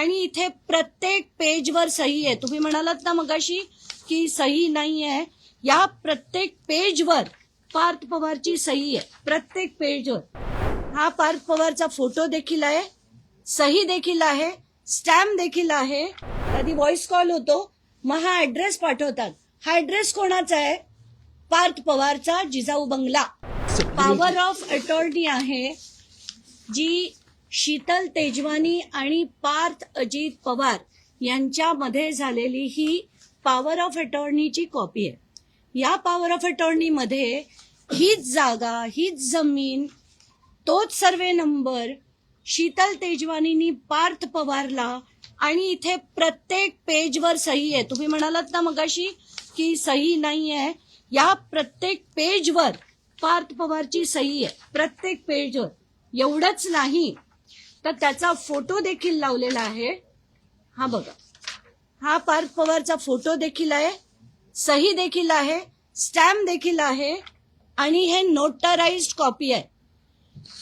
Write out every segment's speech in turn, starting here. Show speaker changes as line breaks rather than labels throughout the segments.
आणि इथे प्रत्येक पेजवर सही आहे. तुम्ही म्हणालात ना मगाशी की सही नाही आहे या प्रत्येक पेजवर पार्थ पवारची सही आहे. प्रत्येक पेजवर. हा पार्थ पवारचा फोटो देखील आहे. सही देखील आहे. स्टॅम्प देखील आहे. आधी व्हॉइस कॉल होतो. मग हा ऍड्रेस पाठवतात. हा ऍड्रेस कोणाचा आहे? पार्थ पवारचा जिजाऊ बंगला. पॉवर ऑफ अटॉर्नी आहे. जी शीतल तेजवानी आणि पार्थ अजित पवार यांच्यामध्ये झालेली ही पॉवर ऑफ अटॉर्नीची कॉपी आहे. या पॉवर ऑफ अटॉर्नीमध्ये हीच जागा हीच जमीन तोच सर्वे नंबर शीतल तेजवानीनी पार्थ पवारला आणि इथे प्रत्येक पेजवर सही आहे. तुम्ही म्हणालात ना मगाशी की सही नाही आहे. या प्रत्येक पेजवर पार्थ पवारची सही आहे. प्रत्येक पेजवर. एवढंच नाही. तर त्याचा फोटो देखील लावलेला आहे. हा बघा. हा पार्थ पवारचा फोटो देखील आहे. सही देखील आहे. स्टॅम्प देखील आहे. आणि हे नोटराइज्ड कॉपी आहे.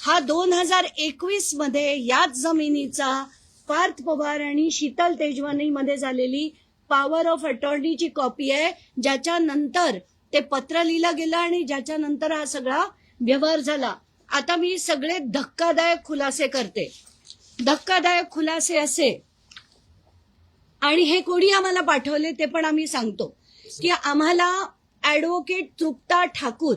हा दोन हजार एकवीसमध्ये याच जमिनीचा पार्थ पवार आणि शीतल तेजवानी मध्ये झालेली पॉवर ऑफ अटॉर्नीची कॉपी आहे. ज्याच्यानंतर ते पत्र लिहिलं गेलं आणि ज्याच्यानंतर हा सगळा व्यवहार झाला. आता मी सगळे धक्कादायक खुलासे करते. धक्कादायक खुलासे असे. आणि हे कोणी आम्हाला पाठवले ते पण आम्ही सांगतो. की आम्हाला ऍडव्होकेट तृप्ता ठाकूर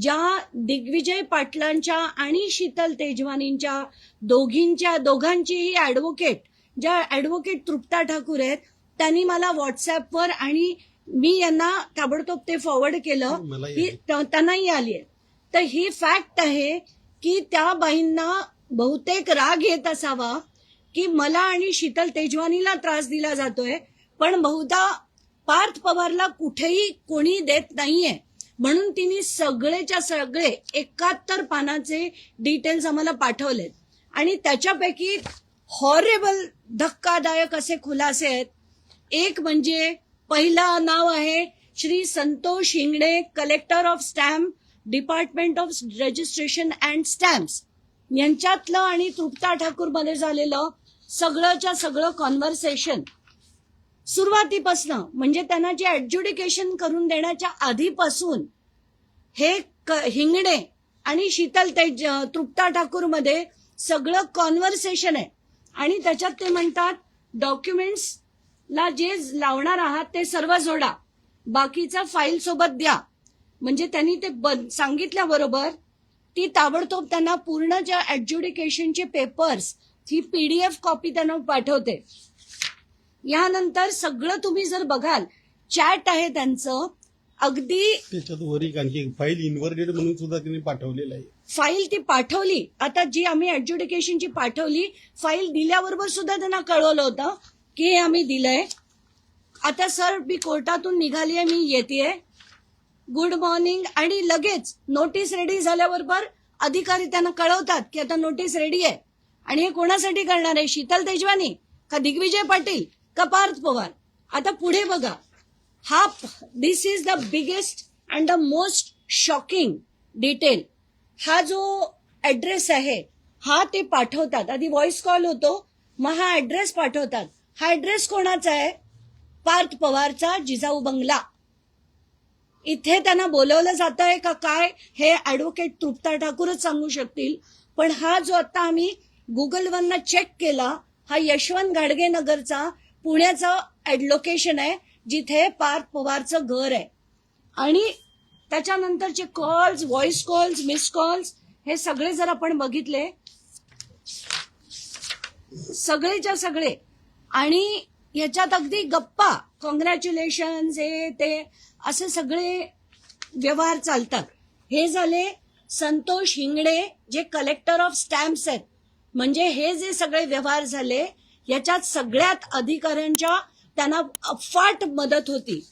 ज्या दिग्विजय पाटलांच्या आणि शीतल तेजवानींच्या दोघींच्या दोघांचीही ऍडव्होकेट ज्या ऍडव्होकेट तृप्ता ठाकूर आहेत त्यांनी मला व्हॉट्सअपवर आणि मी यांना ताबडतोब ते फॉरवर्ड केलं. ही त्यांनाही आली आहे. तर ही फॅक्ट आहे की त्या बाईंना बहुतेक राग येत असावा की मला आणि शीतल तेजवानीला त्रास दिला जातोय पण बहुधा पार्थ पवारला कुठेही कोणी देत नाहीये. म्हणून तिने सगळेच्या सगळे एकाहत्तर पानाचे डिटेल्स आम्हाला पाठवलेत. आणि त्याच्यापैकी हॉरेबल धक्कादायक असे खुलासे आहेत. एक म्हणजे पहिला नाव आहे Shri Santosh Hingane collector of stamp department of registration and stamps यांच्यातलं आणि तृप्ता ठाकूरमध्ये झालेलं सगळंच्या सगळं कॉन्व्हर्सेशन सुरुवातीपासनं म्हणजे त्यांना जे ऍडज्युडिकेशन करून देण्याच्या आधीपासून हे क- हिंगणे आणि शीतल तेज तृप्ता ठाकूरमध्ये सगळं कॉन्व्हर्सेशन आहे. आणि त्याच्यात ते म्हणतात डॉक्युमेंट्स ला जे लावणार आहात ते सर्व जोडा. बाकीचा फाईल सोबत द्या. म्हणजे त्यांनी ते बन- सांगितल्याबरोबर ती ताबडतोब त्यांना पूर्ण ज्या ऍडज्युडिकेशनचे पेपर्स ही पीडीएफ कॉपी त्यांना पाठवते. यानंतर सगळं तुम्ही जर बघाल चॅट आहे त्यांचं. अगदी
त्याच्यात वर एक आणखी फाईल इन्व्हर्टेड म्हणून सुद्धा त्यांनी पाठवलेलं आहे.
फाईल ती पाठवली. आता जी आम्ही ऍडज्युडिकेशनची पाठवली फाईल दिल्याबरोबर सुद्धा त्यांना कळवलं होतं की हे आम्ही दिलंय. आता सर मी कोर्टातून निघालीये मी येते गुड मॉर्निंग आणि लगेच नोटीस रेडी झाल्याबरोबर अधिकारी त्यांना कळवतात की आता नोटीस रेडी आहे. आणि हे कोणासाठी करणार आहे? शीतल तेजवानी का दिग्विजय पाटील का पार्थ पवार? आता पुढे बघा. हा this is the biggest and the most shocking detail हा जो ऍड्रेस आहे हा ते पाठवतात. आधी व्हॉइस कॉल होतो मग हा ऍड्रेस पाठवतात. हा ऍड्रेस कोणाचा आहे? पार्थ पवारचा जिजाऊ बंगला. इथे त्यांना बोलवलं जात आहे का काय हे ऍडव्होकेट तृप्ता ठाकूरच सांगू शकतील. पण हा जो आता आम्ही गुगलवरनं चेक केला हा यशवंत गाडगे नगरचा पुण्याचा लोकेशन आहे जिथे पार्थ पवारचं घर आहे. आणि त्याच्यानंतरचे calls voice calls miss calls हे सगळे जर आपण बघितले सगळेच्या सगळे आणि याच्यात अगदी गप्पा. कॉंग्रॅच्युलेशन हे ते. असे सगळे व्यवहार चालतात. हे झाले संतोष हिंगडे जे कलेक्टर ऑफ स्टॅम्प्स आहेत. म्हणजे हे जे सगळे व्यवहार झाले याच्यात सगळ्यात अधिकाऱ्यांच्या त्यांना अफाट मदत होती.